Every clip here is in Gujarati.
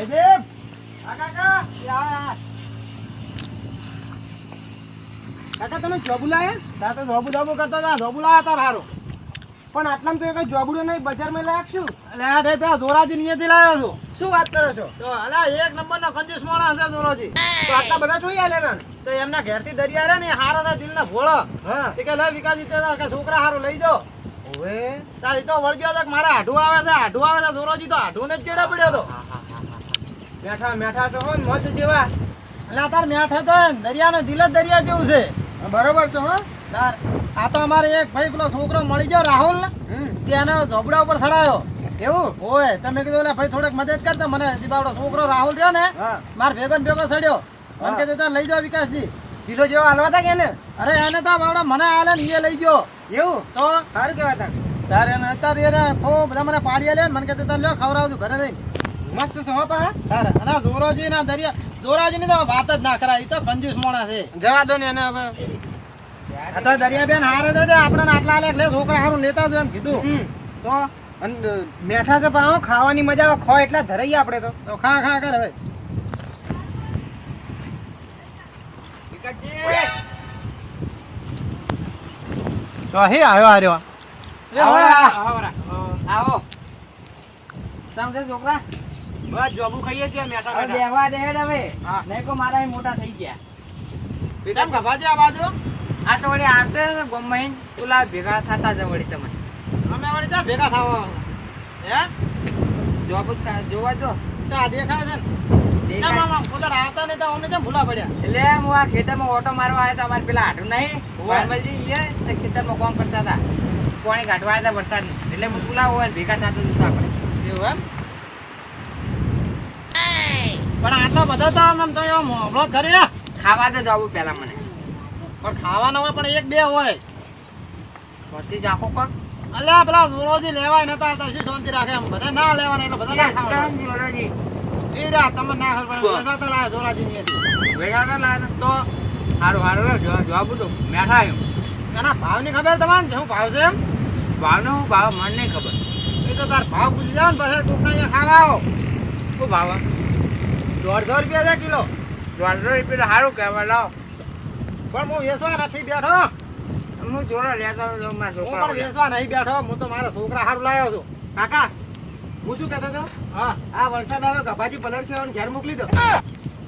જયદેવ આ કાકા એ આવો, આવો. કાકા તમે જોબુ લાયા તો જોબુ જોબુ કરતા હતા. જોબુ હતા હારું પણ આટલામાં તો કઈ જોબડું નહીં બજારમાં લાયક આ પેલા લાવ્યો છું. શું વાત કરો છો? તો અલા એક નંબર નો કંજૂસ માણસ છે જોરાજી તો આટલા બધા જોઈ આલે ને. તો એમના ઘેરથી દરિયા રે ને હારો દિલ ભોળો. હા. કે લે વિકાસી કે છોકરા હારું લઈ જાઓ. ઓવે. તારી તો વળગ્યો તો મારે આઢું આવે છે? આઢું આવે છે જોરોજી તો આઢું ને જ ચેડે પડ્યો તો. મેઠા મેઠા તો હો મધ જેવા. એટલે તાર મેઠા તો દરિયાનો દિલ જ દરિયા જેવું છે. બરોબર છે હો. તાર આ તો અમારે એક ભાઈ પેલો છોકરો મળી ગયો રાહુલ. તેને ઝોપડા ઉપર ચડાયો એવું? ઓય તમે કીધું એટલે ભાઈ થોડેક મદદ કરતો મને દીપાવડો છોકરો રાહુલ રહ્યો ને માર ભેગો ને ભેગો સડ્યો. મને કે દેતા લઈ જાઓ વિકાસજી. કિલો જેવો હાલવા તા કે ને અરે એને તો બાવડા મને હાલે ને એ લઈ ગયો. એવું? તો? સારું કેવા તા તારે એને અત્યારે એને ફો બધા મને પાડી લે મને કે દેતા લ્યો ખવડાવજો ઘરે જઈ મસ્ત છે પા તારે અને જોરોજી ના દરિયા જોરાજી ની તો વાત જ ના કરાય તો કંજૂસ મોણા છે. જવા દો ને એને હવે. તો દરિયા બેન હારે દે આપણે આટલા આલે એટલે છોકરા હારું લેતા જ એમ કીધું. તો મેઠા છે પા ખાવાની મજા આવે ખો એટલા ધરાઈએ આપણે તો. તો ખા ખા કર હવે તો હે આવ્યો આર્યો. આવો, આવો આવો. છોકરા? બસ જોબુ ખાઈએ છીએ મેઠા મેઠા બેહવા દે હેડ હવે. નહીં કો મારા મોટા થઈ ગયા. કેમ ગભાજી આ બાજુ? આ તો વળી આવશે ને ગમે ભેગા થતા જ વળી તમે. અમે વળી ત્યાં ભેગા થાવ? હે? જોબ જોવા જો. ત્યાં દેખાય છે ને? કેમ દેખાય. આમ આમ પોતાને આવતા નહીં તો અમને કેમ ભૂલા પડ્યા? એટલે હું આ ખેતરમાં ઓટો મારવા આવ્યો તો અમારે પેલા હાટું નહીં. વાલમલજી એ ખેતરમાં કામ કરતા હતા. પાણી કાઢવા આવ્યા હતા વરસાદ એટલે હું બોલાવો હોય ભેગા થતા હતા આપણે? એવું એમ? પણ આટલા બધા તો આમ તો એમ મોભળો જ કરી ખાવા તો જવું પેલા મને. પણ ખાવાનો હોય પણ એક બે હોય. પછી જ આખો કર અલ્યા પેલા રોજી લેવાય નતા આવતા શું શાંતિ રાખે એમ. બધા ના લેવાના એટલે બધા ના ખાવાના. જોરાજી. એ ના ખબર? પડે. વેચાતા લાયા જોરાજી ની હતી. ભેગા ના લાયા તો હારું હારું જવાબ તો. મેઠા એમ. એના ભાવની ખબર તમારે? શું ભાવ છે એમ? ભાવનો શું ભાવ? મને નહીં ખબર. એ તો તાર ભાવ પૂછી જાવ ને પછી તું અહીંયા ખાવા આવો. શું ભાવ? દોઢસો રૂપિયા છે કિલો. દોઢસો રૂપિયા સારું કહેવાય લાવ. પણ હું વેચવા નથી બેઠો. હું જોડો લેતો હું પણ વેચવા નહીં બેઠો. હું તો મારા છોકરા હારું લાવ્યો છું. કાકા હું શું કહેતો હતો? હા. આ વરસાદ આવે ગભાજી પલર છે ઘેર મોકલી દો.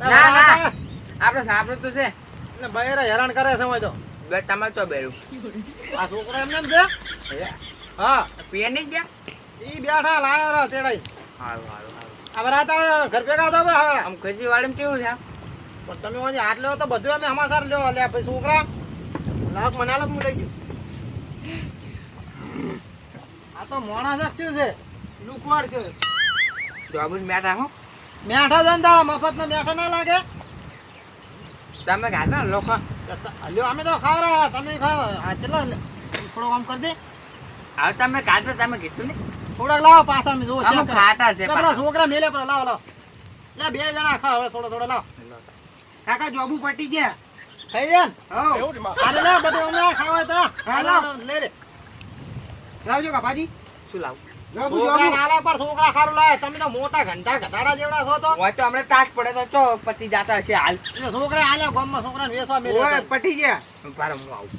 ના, ના. આપણે સાંભળ્યું તો છે. એટલે બહેરા હેરાન કરે છે તો. બે તમારે તો બેરું આ છોકરા એમને છે? હા? પીએ નહીં ગયા ઈ બેઠા લાયા તેડાઈ. સારું સારું સારું આ ઘર ભેગા બે હવે આમ વાળીમાં કેવું છે? પણ તમે હાથ લ્યો તો બધું અમે સમાચાર લ્યો અલ્યા પછી છોકરા લાખ મને લાખ હું લઈ ગયું. આ તો મોણા શું છે? લુકવાડ છે. જોબ મેઠા હો. મેઠા છે ને તારા મફત ના મેઠા ના લાગે? તમે ખાતા લોકો લ્યો અમે તો ખાવ રહ્યા તમે ખાવ. આ થોડો કામ કરી દે. હવે તમે ખાતા તમે કીધું ને. થોડાક લાવો પાછા મે જો check ખાતા છે પેલા. છોકરા મેલે પર લાવો લાવો. લે બે જણા ખા હવે થોડો થોડો લાવો. કાકા જોબુ પટી ગયા થઈ ગયા અરે લે બધું અમે ખાવે તો. હા, લે લે લાવજો કાપાજી શું લાવું? છોકરા છોકરા ખારું લાવે. તમે તો મોટા ઘંટા ઘટાડા જેવડા છો તો. હોય તો હમણાં તાક પડે તો ચો પછી જાતા હશે હાલ. એટલે છોકરા હાલ્યા ગામમાં છોકરાને વેસવા હતા. પટી ગયા. પાર હું આવું.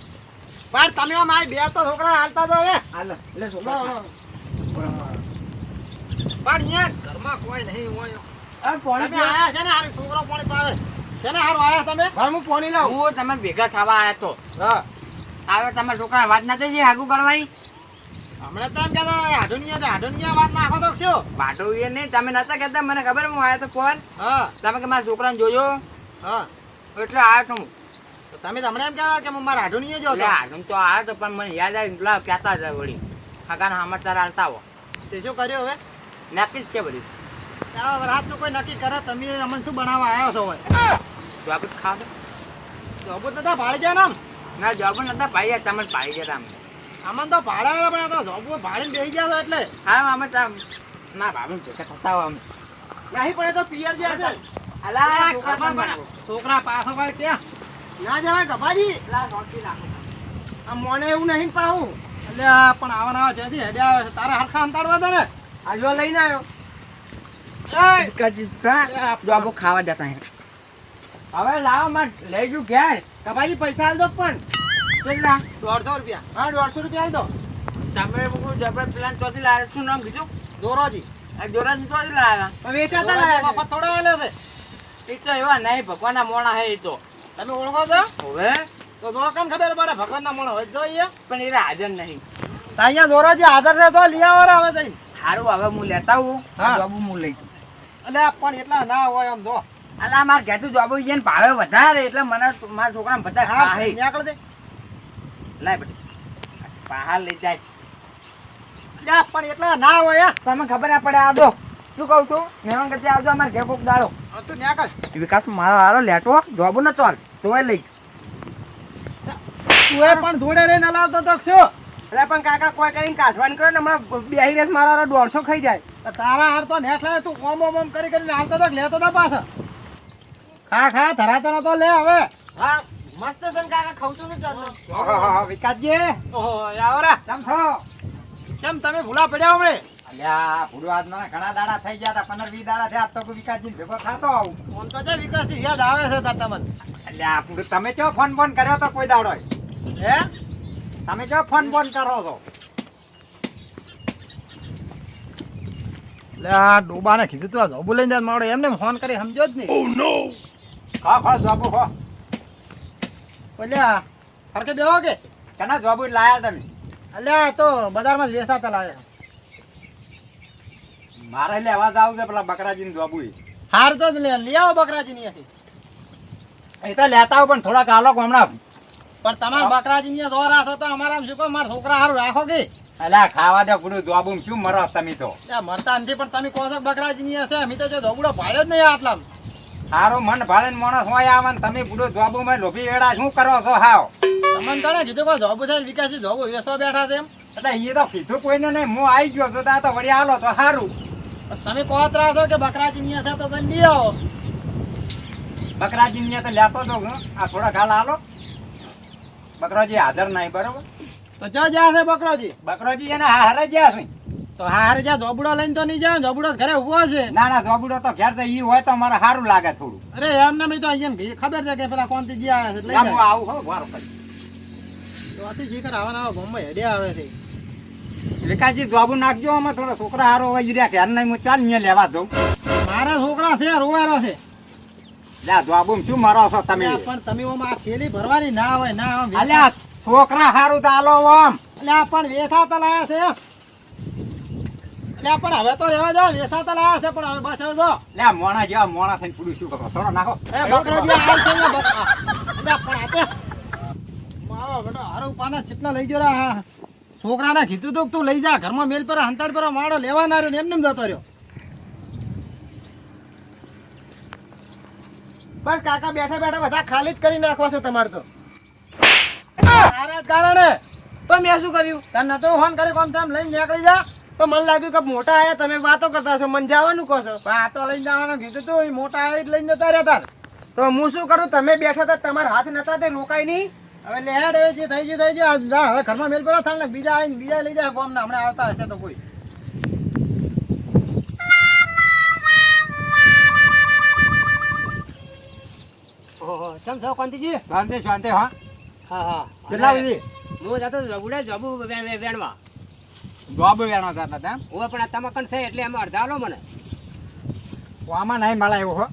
પણ તમે આમ આ બે તો છોકરા હાલતા તો હવે હાલ લે લો, લો. પણ અહીંયા ઘરમાં કોઈ નહીં હોય તમે આયા છે ને હારે છોકરો પાણી પાવે છે ને હારું આયા તમે? હું પાણી લાવું. હું તમે ભેગા થવા આયા તો. હા. આવે તમારા છોકરા વાત ના થઈ હાગુ કરવાની? હમણાં તો એમ કહેતા આધુનિયા આધુનિયા વાત નાખો તો શું? બાટો એ નહીં તમે નતા કહેતા મને ખબર હું આયા તો ફોન હા. તમે કે મારા છોકરાને જોજો હા. એટલે આવ્યો છું હું. તમે તમને એમ કહેતા કે હું મારા આધુનિયા જો એટલે તો આવ્યો તો પણ મને યાદ આવી પેલા કહેતા હતા વળી. કાકાના સમાચાર હાલતા હો. તે શું કર્યું હવે? નક્કી જ છે બધું રાતનું કોઈ નક્કી કરે તમે અમને શું બનાવવા આવ્યો છો હવે? જોબ ખા જોબુ ત્યાં ભાડી જાય ને આમ? ના જોબ નતા પાઈ જાય તમે ભાઈ ગયા તમે આમાં તો ભાડે પણ આ તો જોબુ ભાડીને બેસી ગયા છો એટલે? હા અમે તો ના ભાભી જોતા હોય અમે. નહીં પડે તો પિયર જે હશે અલા, છોકરા પાછો ક્યાં? ના જવાય ગભાજી લા, નોકી નાખો. આ મોને એવું નહીં પાવું આ પણ આવા નવા જ્યાંથી હેડ્યા આવે છે. તારા હરખા અંતાડવા દે ને. આ લઈને આવ્યો. ખાવા જતા હવે લાવો લઈ જુ ઘેર. કપાજી પૈસા દો પણ? કેટલા? દોઢસો રૂપિયા. હા દોઢસો રૂપિયા આલ દો. તમે જબર પ્લાન ચોથી લાવે શું નામ બીજું દોરોજી. આ જોરાજી ચોથી લાવ્યા. વેચાતા થોડા આલ્યો છે. એ તો એવા નહીં ભગવાનના મોણા હે એ તો. તમે ઓળખો છો? હવે? તો કેમ ખબર પડે? ભગવાન ના મોણો હોય તો જોઈએ. પણ એ હાજર નહીં. અહીંયા દોરોજી હાજર છે તો લઈ આવો હવે જઈને. સારું હવે હું લેતા આવું. હા. જોબુ હું લઈ. એટલે પણ એટલા ના હોય આમ જો. અલા માર ઘેર જોબુ ને ભાવે વધારે એટલે મને મારા છોકરા બધા ખાહે. નીકળ દે. લાય બેટી બહાર લઈ જાય. એટલે પણ એટલા ના હોય તમે તમને ખબર ના પડે આ દો શું કહું છું? મહેમાન કરતી આવજો અમારે ઘેર કોક દાડો. તું નીકળ. વિકાસ મારો હારો લેટો જોબુ ન ચાલ તોય લઈ. તું એ પણ જોડે રહીને લાવતો તો શું એટલે પણ કાકા કોઈ કરીને કાઢવાનું કરે ને હમણાં બેહી રેસ મારા દોઢસો ખાઈ જાય. તારા હાર તો નેઠ લાવે તું ઓમ ઓમ ઓમ કરી કરીને આવતો તો લેતો તો પાછો. ખા ખા ધરાતો નતો લે હવે. હા મસ્ત છે કાકા ખાઉં છું ને ચાલો વિકાસજી. ઓહો આવરા કેમ છો? કેમ તમે ભૂલા પડ્યા હમણે? અલ્યા ભૂડવાદ ના ઘણા દાડા થઈ ગયા હતા પંદર વીસ દાડા થયા તો વિકાસજી ભેગો થતો આવું. ફોન તો છે વિકાસજી યાદ આવે છે તમને. અલ્યા તમે ચો ફોન ફોન કર્યો તો કોઈ દાડો હે તમે જો ફોન ફોન કરો છો લે આ ડોબાને કીધું તું આ જોબુ લઈને જાય મારો એમને ફોન કરી સમજો જ નહીં ખા ખા જોબુ ખો અલ્યા હરકે બેહો કે કના જોબુ લાયા તમે અલ્યા તો બજારમાં જ વેસાતા લાયા મારે લેવા જાવ છે પેલા બકરાજી ની જોબુ હાર તો જ લે લે આવો બકરાજી ની એ તો લેતા આવો પણ થોડાક આલો હમણાં પણ તમારા બકરાજી ને દોર છો તો અમારા શું કહો? મારા છોકરા સારું રાખો કે? અલ્યા ખાવા દે ગુડું જોબુ શું મરો તમે તો? મરતા નથી પણ તમે કહો છો બકરાજી ની હશે. અમે તો જો ધોગડો ભાડ્યો જ નહીં આટલા સારું મન ભાડે માણસ હોય આવે તમે ભૂડું જોબુ માં લોભી વેડા શું કરો છો હાવ? તમને કણે કીધું કે જોબુ છે વિકાસી જોબુ વેસો બેઠા છે એમ? એટલે એ તો કીધું કોઈને નહીં. હું આવી ગયો તો તા તો વળી હાલો તો સારું તમે કહો ત્રાસ છો કે બકરાજી ની હશે તો તમે લઈ આવો બકરાજી ને તો લેતો તો. આ થોડા ગાલ આલો બકરાજી હાજર નહીં બરોબર? તો જો જ્યાં છે બકરોજી. બકરોજી એને હારે જ્યાં છે? તો હારે જ્યાં જોબડો લઈને તો નહીં જાય જોબડો ઘરે ઊભો છે. ના ના જોબડો તો ઘેર તો ઈ હોય તો મારે સારું લાગે થોડું. અરે એમને મેં તો અહીંયા ભી- ખબર છે કે પેલા કોણ ગયા છે એટલે હું આવું હો વાર પછી તો આથી જીકર આવા આવા ગામમાં હેડ્યા આવે છે. વિકાસજી જોબુ નાખજો અમે થોડો છોકરા હારો હોય રહ્યા ઘેર નહીં હું ચાલ અહીંયા લેવા દઉં મારા છોકરા છે રોવારો છે. જોબુ શું મરો છો તમે? પણ તમે ઓમ આ થેલી ભરવાની ના હોય ના અલ્યા છોકરા હારું તો આલો અલ્યા પણ વેસાતા લાયા છે. અલ્યા પણ હવે તો રહેવા દો વેસાતા લાયા છે પણ હવે બસ હવે જો. લે મોણા જેવા મોણા થઈને પૂરું શું કરો? થોડો નાખો. એ બકરોજી આવ છે અહીંયા બક- અલ્યા પણ આ તે મારો બેટો હારું પાના ચેટલા લઈ ગયો રે છોકરાને કીધું તું તું લઈ જા ઘરમાં મેલ પર હંતાડ પર માળો લેવાના રહ્યો ને એમને એમ જતો રહ્યો. બસ કાકા બેઠા બેઠા બધા ખાલી જ કરી નાખવા છે તમારે તો. મારા કારણે. તો મેં શું કર્યું? તને નતો ફોન કરી કોમ તેમ લઈને નીકળી જા. તો મને લાગ્યું કે મોટા આયા તમે વાતો કરતા છો મને જવાનું કહો છો. પણ આ લઈને જવાનું કીધું તું મોટા આયા લઈને જતા રહ્યા તો હું શું કરું? તમે બેઠા હતા, તમારા હાથ નતા તે રોકાય નહીં. હવે લેડ હવે જે થઈ ગયું થઈ ગયું. હવે ઘરમાં મેલ કરો થાય ને, બીજા આવીને બીજા લઈ જાય ગોમ હમણાં આવતા હશે તો કોઈ. ઓહો સમ છો કાંતિજી? શાંતિ શાંતિ હા. હા હા. કેટલા બધી હું જતો જબુડે જબુ વેણવા. જોબ વેણવા જતા હતા હું પણ તમાકન તમાકણ છે એટલે એમાં અડધા આલો મને. આમાં નહીં મળે એવું હો.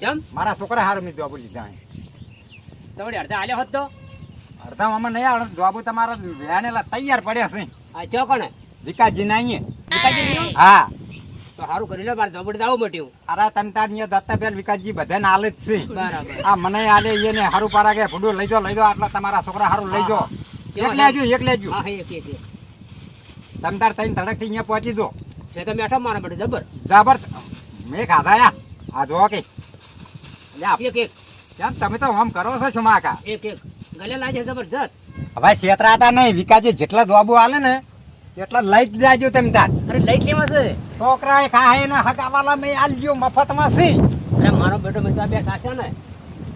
જમ? મારા છોકરા હારું મેં જોબ લીધા તમારે અડધા આલ્યો હોત તો? અડધા આમાં નહીં આવડે જોબ તમારા વેણેલા તૈયાર પડ્યા છે. આ ચો કોને વિકાસજી ના અહીંયા. વિકાસજી હા. તો સારું કરી લો મારે જબુડે આવું મટ્યું અરે તમ તાર અહીંયા દત્તા બેન વિકાસજી બધાને આલે જ છે. બરાબર. આ મને આલે એને હારું પારા કે ફૂડું લઈ જાઓ લઈ જો આટલા તમારા છોકરા હારું લઈ જો એક લેજો એક લેજો. હા એક એક એક. તાર તઈને ધડકથી અહીંયા પહોંચી દો છે તો બેઠો મારા માટે જબર. જબર મેં ખાધા આ જો કે. એક એક. તમે તો આમ કરો છો શું માકા? એક એક. ગલે લાગે જબરજસ્ત હવે છેતરાતા નહીં. વિકાસજી જેટલા જવાબો આલે ને એટલા લઈ જ જાજો તેમ તાર. અરે લઈ લેવા છે. છોકરા ખાહે ને હકાવાલા મેં આલજો મફતમાં સી. અરે મારો બેટો મે તો આ બે સાચા ને.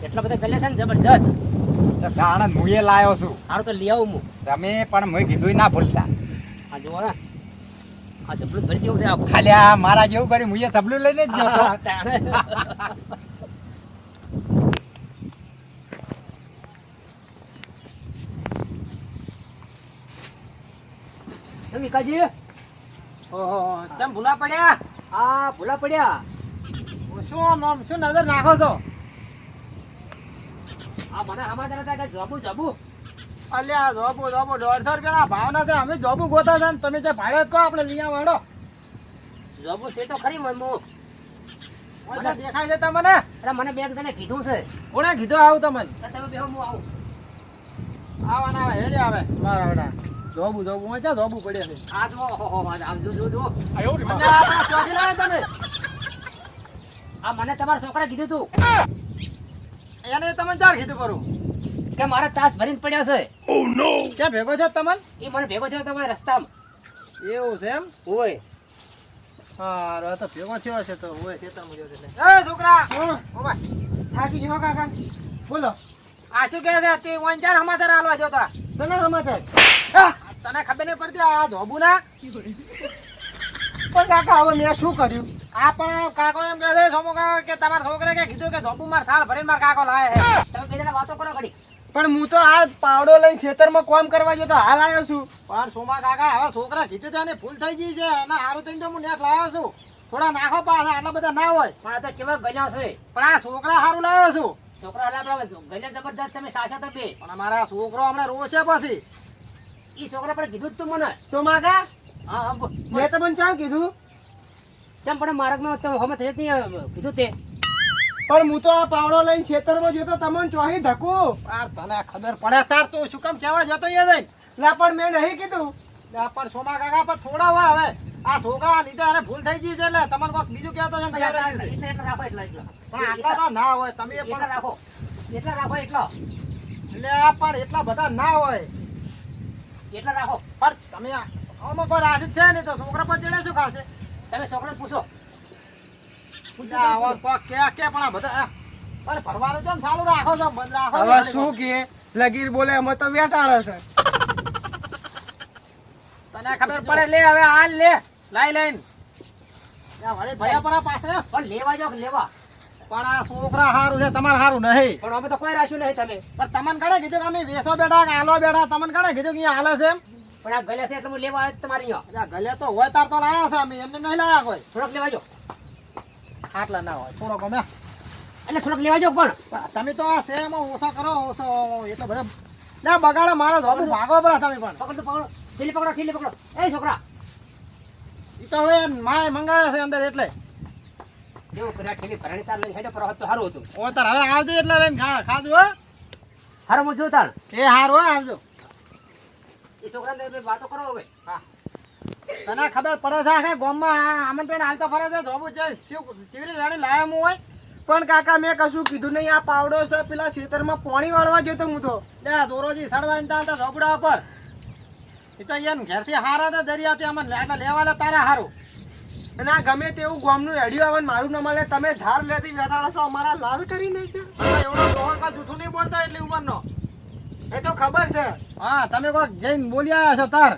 એટલા બધા ગલે છે ને જબરજસ્ત. તો જાણે હું લાયો છું. સારું તો લઈ આવું હું. તમે પણ મેં કીધું ના ભૂલતા. આ જુઓ ને. આ તબલું ભરી દેવું છે આ ખાલી મારા જેવું કરી મુએ તબલું લઈને જ ગયો તો તાણે. ઓહો ચમ ભૂલા પડ્યા? આ ભૂલા પડ્યા. શું આમ આમ શું નજર નાખો છો? આ મને સમાચાર હતા કે જબુ જબુ. અલ્યા જોબુ જોબુ. દોઢસો રૂપિયા ભાવના છે. અમે જોબુ ગોતા છે તમે જે ભાડે કહો આપણે લઈ વાળો જબુ છે તો ખરી મમ્મુ. હું દેખાય છે તમને? અરે મને બેગ તને કીધું છે. કોણે કીધું આવું તમને? તમે બેહો હું આવું? આવાના આવે હેલી આવે મારા બેટા જોબુ જોબુ માં ક્યાં જોબુ પડ્યા છે? આ જો હો હો આમ જો જો. જો આપણા ચોકી લાવ્યા તમે? આ મને તમારા છોકરા કીધું તું. એને તમને ચાર કીધું પરું કે મારા તાસ ભરીને પડ્યા છે. ક્યાં ભેગો છો તમન એ મને ભેગો થયો તમારા રસ્તામાં. એવું છે એમ? ઓય હા હવે તો ભેગો થયો છે તો ઓય ખેતરમાં ગયો એટલે. એ છોકરા! ઓમા થાકી ગયો કાકા. બોલો. આ શું કહે છે? તે ઓન ચાર સમાચાર આલવા જોતા. તને સમાચાર? તને ખબર નહીં પડતી આ ધોબુ ના પણ કાકા હવે મેં શું કર્યું? આ પણ કાકો એમ કહે છે સોમો કાકા કે તમારા છોકરે કે કીધું કે ધોબુ માર થાળ ભરીને માર કાકો લાવે છે? તમે વાતો કરો કરી પણ હું તો આ પાવડો લઈને ખેતરમાં કામ કરવા ગયો તો હાલ આવ્યો છું. પણ સોમા કાકા હવે છોકરા કીધું છે અને ફૂલ થઈ ગઈ છે. એના હારું થઈને તો હું નેટ લાવ્યો છું. થોડા નાખો પાછા આટલા બધા ના હોય. પણ આ તો કેવા ગલ્યા છે? પણ આ છોકરા હારું લાવ્યો છું. છોકરા હલા ગલ્યા જબરદસ્ત તમે સાચા તપે પણ અમારા છોકરો હમણાં રોશે પછી. ઈ છોકરા પણ કીધું જ તું મને. સોમા માગા? હા. મેં તમને ચાલ કીધું. કેમ પણ માર્ગમાં તમે હમણાં થઈ જ નહીં કીધું તે. પણ હું તો આ પાવડો લઈને ખેતરમાં જોતો તમને ચોહી ધકું. આ તને ખબર પડે તાર તું શું કામ કહેવા જતો એ જઈને? લા પણ મેં નહીં કીધું. લા પણ સોમા કાકા પર થોડા હોય હવે. આ છોકરા લીધે અરે ભૂલ થઈ ગઈ છે એટલે તમને કોઈક બીજું કહેતો છે પણ આટલા તો ના હોય તમે પણ રાખો. એટલા રાખો એટલો. એટલે પણ એટલા બધા ના હોય. એટલા રાખો. ખર્ચ તમે આમાં કોઈ રાશિ છે નહીં તો છોકરા પર ચડે શું ખાશે? તમે છોકરાને પૂછો. એટલે આવા કોક કે કે પણ આ બધા આ- પણ ભરવાનું કેમ ચાલુ રાખો છો બંધ રાખો છો હવે ખાલી શું કે? લગીર બોલે અમે તો વેટાળે છે. તને ખબર પડે લે હવે હાલ લે લાઈ લઈને ભયા પરા પાસે. પણ લેવા જાવ લેવા? પણ આ છોકરા હારું છે તમારે હારું નહીં. પણ અમે તો કોઈ રાખ્યું નહીં તમે. પણ તમને કણે કીધું કે અમે વેસો બેઠા કે બેઠા? તમને કણે કીધું કે હાલે છે પણ આ ગલ્યા છે એટલે હું લેવા આવ્યો તમારી અહીંયા. ગલે તો હોય તાર તો લાયા છે અમે એમને નહીં લાયા કોઈ. થોડોક લેવા આટલા ના હોય થોડોક અમે. એટલે થોડોક લેવા જાઓ પણ. તમે તો આ સેમાં ઓછા કરો ઓછો એટલે બધા ના બગાડો મારો ધોબું ભાગો પડે તમે પણ. પકડો પકડો. ઠીલી પકડો ઠીલી પકડો. એ છોકરા. એ તો હવે માય મંગાવે છે અંદર એટલે. કેવું કર્યા? ઠીલી ભરાણી તાર લઈને હેડો પર હોત તો સારું હતું. ઓ તાર હવે આવજો એટલે લઈને ખા ખાજો હો. હારું હું એ હારું આવજો. એ છોકરાને તમે વાતો કરો હવે. તને ખબર પડે છે આખા ગામમાં આમંત્રણ હાલતો ફરે છે ધોબું છે શું કેવી રીતે લાયા હું હોય? પણ કાકા મેં કશું કીધું નહીં આ પાવડો છે પેલા ખેતરમાં પાણી વાળવા જતો હું તો. લે દોરોજી તા તાલતા ઝોપડા ઉપર એ તો અહીંયા ઘેરથી હારા હતા દરિયાથી અમને એટલે લેવા લે તારા હારું. અને આ ગમે તેવું ગામનું રેડિયો આવે મારું ન મળે તમે ધાર લેતી વેટાળો છો અમારા લાલ કરી નાખ્યા. એવડો કાંઈ જૂઠું નહીં બોલતો એટલી ઉંમરનો. એ તો ખબર છે. હા તમે કોઈક જઈને બોલી આવ્યા છો તાર.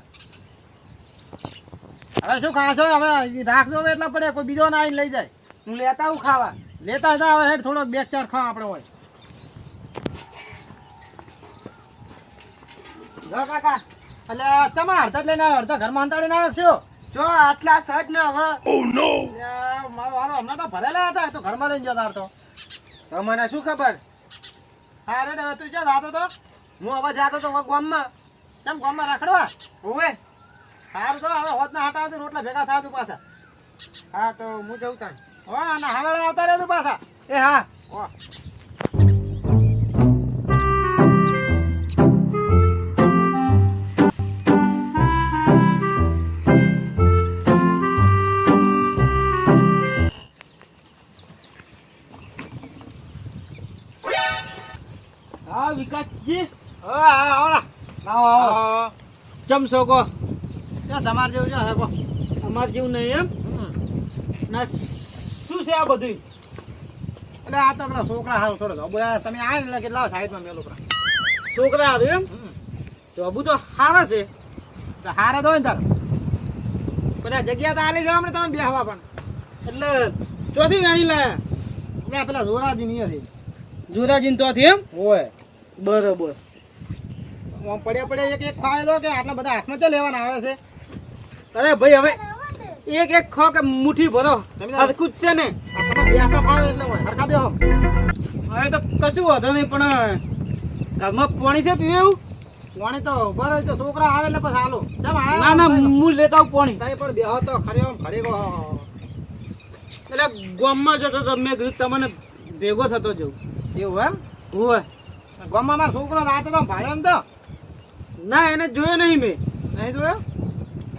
હવે શું ખાશો? હવે રાખજો એટલા પડે કોઈ બીજો ના લઈ જાય. હું લેતા હું ખાવા. લેતા જા હવે હેઠ થોડોક બે ચાર ખા આપણે હોય. જો કાકા એટલે તમારે અડધા લઈને આવ્યો? અડધા ઘરમાં અંતાડીને આવ્યો છો જો આટલા સજ ને હવે એટલે મારો વારો હમણાં તો ભરેલા હતા તો ઘરમાં લઈને જતા હતો. તો મને શું ખબર? હા રે હવે તું જ્યાં જાતો તો? હું હવે જાતો તો ગામમાં. કેમ ગામમાં રખડવા? હોવે સારું તો હવે હોત ના હટાવતું રોટલા ભેગા થાતું પાછા. હા તો હું જઉં તાણ. હા અને હવે આવતા રહે તું પાછા. એ હા. હો. ચમ છોકો ક્યાં તમારે જેવું છે કો અમાર જેવું નહીં એમ? ના શું છે આ બધું એટલે આ તો આપણા છોકરા હાલ થોડો બોલા તમે આ ને કેટલા સાઈડમાં મેલો છોકરા હાલ એમ? તો અબુ તો હારા છે. હારે તો હોય ને તાર. બધા જગ્યા તો આલી જવા તમને તમને બેહવા પણ. એટલે ચોથી વેણી લાયા એટલે પેલા જોરાજી ની હતી. જોરાજી તો એમ? હોય. બરોબર. આમ પડ્યા પડ્યા એક એક ખાય દો કે આટલા બધા હાથમાં ચા લેવાના આવે છે? અરે ભાઈ હવે એક એક ખો કે મુઠ્ઠી ભરો. હરખું જ છે ને. હવે તો કશું વાંધો નહીં પણ ઘરમાં પાણી છે પીવે એવું? પાણી તો બરો તો છોકરા આવે એટલે પછી હાલો. ના ના હું લેતા આવું પાણી. તઈ પણ બેહો તો ખરે ખરી એટલે ગામમાં જતો તો મેં કીધું તમને ભેગો થતો જવું એવું એમ? હું ગામમાં મારો છોકરો રાતે તો ભાડ્યો ને તો. ના એને જોયો નહીં મેં. નહીં જોયો?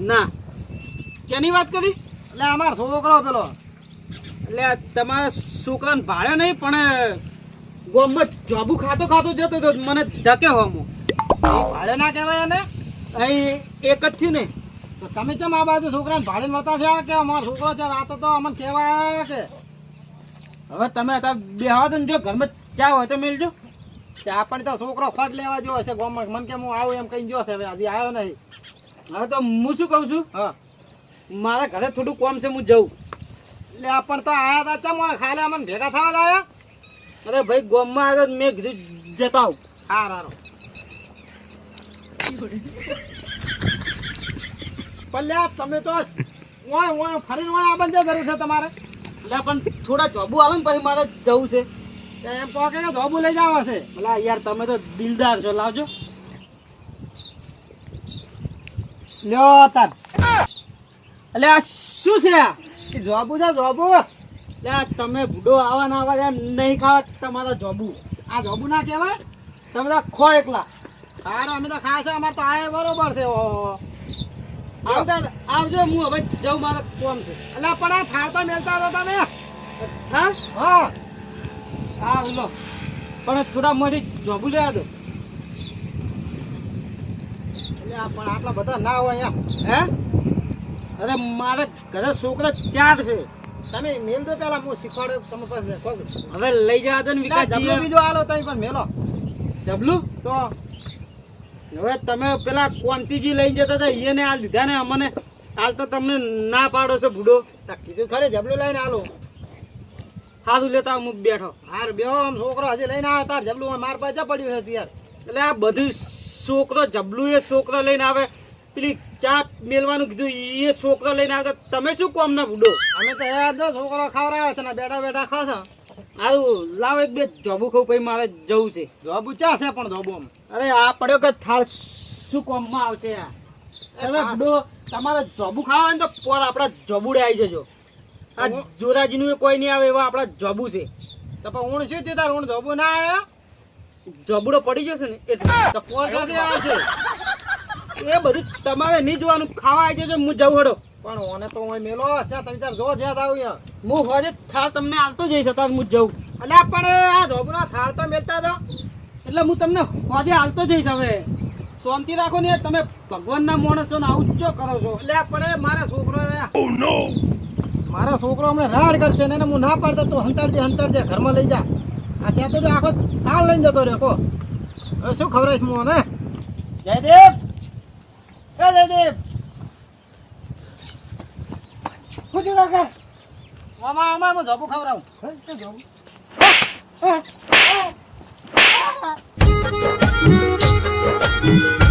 ના. કેની વાત કરી? એટલે અમારો છોકરો પેલો. એટલે તમારે છોકરાને ભાડ્યો નહીં પણ ગામમાં જોબુ ખાતો ખાતો જતો તો મને ધકે હોમો. ભાડે ના કહેવાય એને? અહીં એક જ થયું ને. તો તમે કેમ આ બાજુ છોકરાને ભાડે મળતા છે કે અમારો છોકરો છે? રાતો તો અમને કહેવાય કે. હવે તમે બે બેહવા દો જો ઘરમાં ચા હોય તો મેલજો. કે આપણને તો છોકરો ખોટ લેવા જેવો છે ગામમાં મને કે હું આવું એમ કઈ ગયો છે હવે હજી આવ્યો નહીં. હવે તો હું શું કહું છું? હા. મારા ઘરે થોડું કોમ છે હું જઉં. એટલે આપણ તો આયા તા ચમ ખાલી અમને ભેગા થવા લાયા? અરે ભાઈ ગોમમાં આગળ મેં કીધું જતા આવું. હા હારો. પલ્યા તમે તો ઓય ઓય ફરીને ઓય આ બંધ જરૂર છે તમારે. એટલે પણ થોડા જોબું આવે ને પછી મારે જવું છે. એમ પોકે કે ધોબુ લઈ જવા છે ભલા યાર તમે તો દિલદાર છો. લાવજો. લ્યો તાર. આ શું છે? આ જોબુ છે જોબુ એટલે તમે ભૂડો આવા ના આવા નહીં ખાવા તમારા જોબુ આ જોબુ ના કહેવાય? તમે તો ખો એકલા. હારો અમે તો ખાશે અમારે તો આ બરોબર છે ઓહો. આવતા આવજો હું હવે જઉં મારે કોમ છે. એટલે પણ આ થાળ તો મેલતા હતા તમે. હા? હા. હા લો પણ થોડા મારી જોબુ લેવા દો. પણ આટલા બધા ના હોય હે? અરે મારે ઘરે છોકરા ચાર છે. તમે મેલ દો પેલા હું શીખવાડું તમે હવે લઈ જવા દો ને બીજો આલો તઈ પણ મેલો. જબલું? તો? હવે તમે પેલા કોંતીજી લઈને જતા હતા એને આ લીધા ને અમને. હાલ તો તમને ના પાડો છે ભૂડો. કીધું ખરે જબલું લઈને આલો. સારું લેતા હું બેઠો. હાર બે આમ છોકરો હજી લઈને આવે તાર જબલું માર પાસે પડ્યું છે યાર એટલે આ બધું છોકરો જબલું એ છોકરો લઈને આવે. પેલી ચા મેલવાનું કીધું એ છોકરો લઈને આવે તમે શું કોમ ના બુડો અમે તો યાર જો છોકરો ખવડાવે છે ને બેઠા બેઠા ખાશે આવું લાવ એક બે જોબુ ખાવ પછી મારે જવું છે. જોબુ ચા છે પણ જોબુ આમ અરે આ પડ્યો કે થાળ શું કોમમાં આવશે આ? તમે ભૂડો તમારે જોબુ ખાવા હોય ને તો પર આપણા જોબુડે આવી જજો. આ જોરાજીનું નું કોઈ નહીં આવે એવા આપણા જોબુ છે. તો પણ ઊણ શું થયું તાર ઊણ જોબુ ના આયા જબડો પડી જશે ને એટલે તો પોર ક્યાંથી આવે છે. એ બધું તમારે નહીં જોવાનું ખાવા આવી જશે હું જવું હડો. પણ ઓને તો હું મેલો ચા તમે તાર જો જ્યાં આવું યાર હું હોજે થાળ તમને આવતો જઈશ હતા હું જઉં. અને પણ આ જોબનો થાળ તો મેલતા દો એટલે હું તમને હોજે આવતો જઈશ હવે. શાંતિ રાખો ને તમે ભગવાનના માણસો ને આવું જ કરો છો? એટલે પણ મારા છોકરો મારા છોકરો હમણાં રાડ કરશે ને હું ના પાડતો તું હંતાડજે હંતાડજે, ઘરમાં લઈ જા. આ સેતો તો આખો થાળ લઈને જતો રહ્યો કો હવે શું ખવડાવીશ હું ને જયદેવ! એ જયદેવ! શું થયું કાકા? આમાં આમાં હું જોબુ ખવડાવું. શું જોબુ Thank હે.